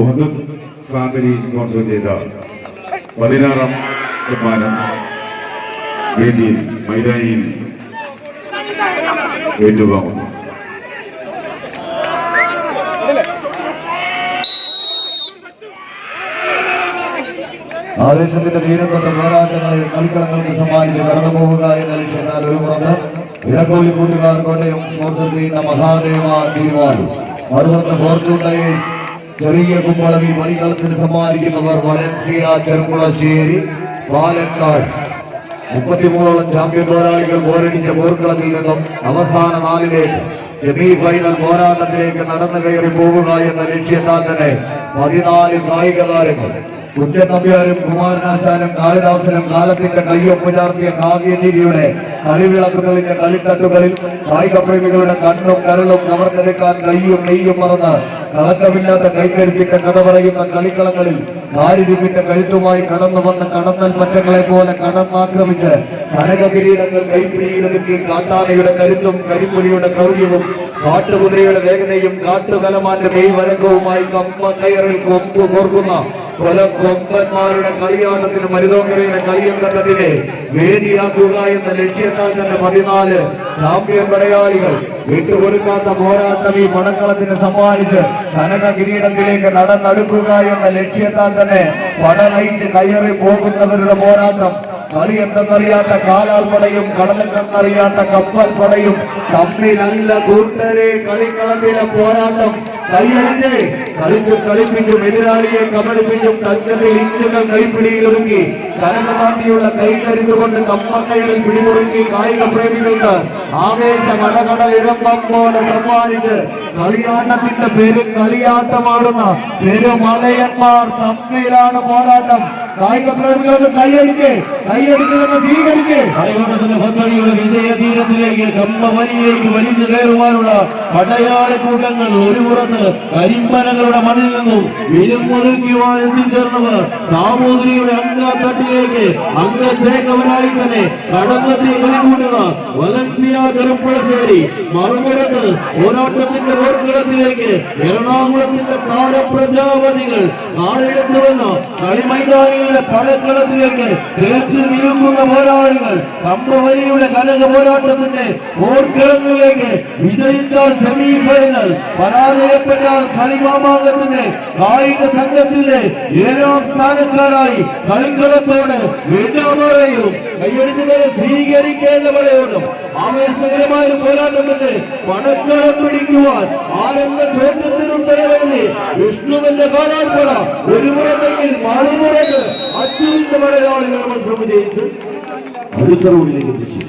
Muhammad family sponsor ചെയ്ത പതിനാറാം സമ്മാനം വേദിയിൽ മൈതാനിയിൽ ഏറ്റുവാങ്ങുന്നു. ആവേശത്തിന്റെ വീരത്വ പോരാട്ടങ്ങളെ കളിക്കളങ്ങൾക്ക് സമ്മാനിച്ച് കടന്നു പോവുക എന്ന ലക്ഷ്യത്താൽ ഒരു പുറത്ത് ഇടക്കോലി കൂട്ടുകാർ കോട്ടയം സ്പോൺസർ ചെയ്യുന്ന മഹാദേവ തീരുമാനം. മറുപുറത്ത് ഫോർച്യൂൺ ടയേഴ്സ് ചെറിയ കുമ്പളവി മണിക്കളത്തിന് സമ്മാനിക്കുന്നവർ വലൻസിയ ചെറുകുളശ്ശേരി പാലക്കാട്. മുപ്പത്തിമൂന്നോളം ചാമ്പ്യൻ പോരാളികൾ പോരടിച്ച പോർക്കളത്തിൽ നിന്നും അവസാന നാലിലേക്ക് സെമി ഫൈനൽ പോരാട്ടത്തിലേക്ക് നടന്നു കയറി പോവുക എന്ന ലക്ഷ്യത്താൽ തന്നെ പതിനാല് കായിക താരങ്ങൾ. കുറ്റൻ നമ്പ്യാരും കുമാരനാശാനും കാളിദാസനും കാലത്തിന്റെ കയ്യൊപ്പ് ചാർത്തിയ കാവ്യനീതിയുടെ കളിവിളക്ക് തെളിഞ്ഞ കളിത്തട്ടുകളിൽ കായിക പ്രേമികളുടെ കണ്ണും കരളും കവർന്നെടുക്കാൻ കയ്യും നെയ്യും മറന്ന് കളങ്കമില്ലാത്ത കൈക്കരുത്തിന്റെ കഥ പറയുന്ന കളിക്കളങ്ങളിൽ കാലിരുമിട്ട കഴുത്തുമായി കടന്നു വന്ന കടന്നൽ പറ്റങ്ങളെ പോലെ കടന്നാക്രമിച്ച് കനക കിരീടങ്ങൾ കൈപ്പിടിയിലൊതുക്കി കാട്ടാനയുടെ കരുത്തും കരിപ്പുലിയുടെ ക്രൗര്യവും കാട്ടുകുതിരയുടെ വേഗതയും കാട്ടുകലമാന്റെ മെയ് വഴക്കവുമായി കമ്പ കയറിൽ കൊമ്പ് കോർക്കുന്ന കൊല കൊമ്പന്മാരുടെ കളിയാട്ടത്തിന് മരുതോക്കരയുടെ കളിയന്തത്തിനെ വേദിയാക്കുക എന്ന ലക്ഷ്യത്താൽ തന്നെ പതിനാല് ചാമ്പ്യൻ പടയാളികൾ വിട്ടുകൊടുക്കാത്ത പോരാട്ടം ഈ പടക്കളത്തിന് സമ്മാനിച്ച് കനക കിരീടത്തിലേക്ക് നടന്നെടുക്കുക എന്ന ലക്ഷ്യത്താൽ തന്നെ പടനയിച്ച് കയറി പോകുന്നവരുടെ പോരാട്ടം. കളി എന്തെന്നറിയാത്ത കാലാൽ പടയും കടലെന്തെന്നറിയാത്ത കപ്പൽ പടയും തമ്മിലല്ല കൂട്ടരെ കളിക്കളത്തിലെ പോരാട്ടം. കൈയടിച്ച് കളിച്ചു കളിപ്പിച്ചും എതിരാളിയെ കബളിപ്പിച്ചും തങ്കത്തിൽ ഇഞ്ചുകൾ കൈപ്പിടിയിലൊതുക്കി കനകമാന്തിയുള്ള കൈകരുതുകൊണ്ട് കമ്പക്കയറിൽ പിടിമുറുക്കി കായിക പ്രേമികൾക്ക് ആവേശം അടകടൽ ഇരമ്പം പോലെ സമ്മാനിച്ച് കളിയാട്ടത്തിന്റെ പേര് കളിയാട്ടമാടുന്ന പെരുമലയന്മാർ തമ്മിലാണ് പോരാട്ടം കായിക പ്രേമികളൊന്ന് കൈയടിച്ച് കൈയടിച്ച് തന്നെ സ്വീകരിച്ച്. കളിയോട്ടത്തിന്റെ പന്തളിയുടെ വിജയതീരത്തിലേക്ക് കമ്പവലിയിലേക്ക് വലിഞ്ഞു കയറുവാനുള്ള പടയാള കൂട്ടങ്ങൾ ഒരു പുറത്ത് കരിമ്പനകളുടെ മണ്ണിൽ നിന്നും വിരുമൊരുക്കുവാൻ എത്തിച്ചേർന്നവർ സാമൂതിരിയുടെ അംഗത്തട്ടിലേക്ക് അംഗചേകവനായി തന്നെ കടന്നെത്തിയ കളികൂട്ടുക വലൻസിയ ചെറുപ്പളശ്ശേരി മറുപുറത്ത് പോരാട്ടത്തിന്റെ പോർക്കളത്തിലേക്ക് എറണാകുളത്തിന്റെ താരപ്രജാപതികൾ നാളെടുത്തു വന്ന കളിമൈതാനികളുടെ പടക്കളത്തിലേക്ക് തിരച്ചു വിരുമ്പുന്ന പോരാളികൾ കമ്പവരിയുടെ കനക പോരാട്ടത്തിന്റെ പോർക്കളങ്ങളിലേക്ക് വിജയിച്ചാൽ സെമി ഫൈനൽ പരാജയപ്പെട്ടാൽ കളിമാമാകത്തിന്റെ കായിക സംഘത്തിന്റെ ഏഴാം സ്ഥാനക്കാരായി കളിക്കളത്തോട് വിടാമറയും കയ്യടിച്ചവരെ സ്വീകരിക്കേണ്ടവരെയോടും ആവേശകരമായ ഒരു പോരാട്ടത്തിന്റെ പടക്കളം പിടിക്കുവാൻ ആരെന്ന ചോദ്യത്തിന് തലവേണ്ടി വിഷ്ണുവിന്റെ കാലാൾപ്പട ഒരു മുറമെങ്കിൽ മറുമുറക്ക് അച്യുവിന്റെ മലയാളികൾ മത്സരം ജയിച്ച് അടുത്ത റോഡിലേക്ക് എത്തിച്ചു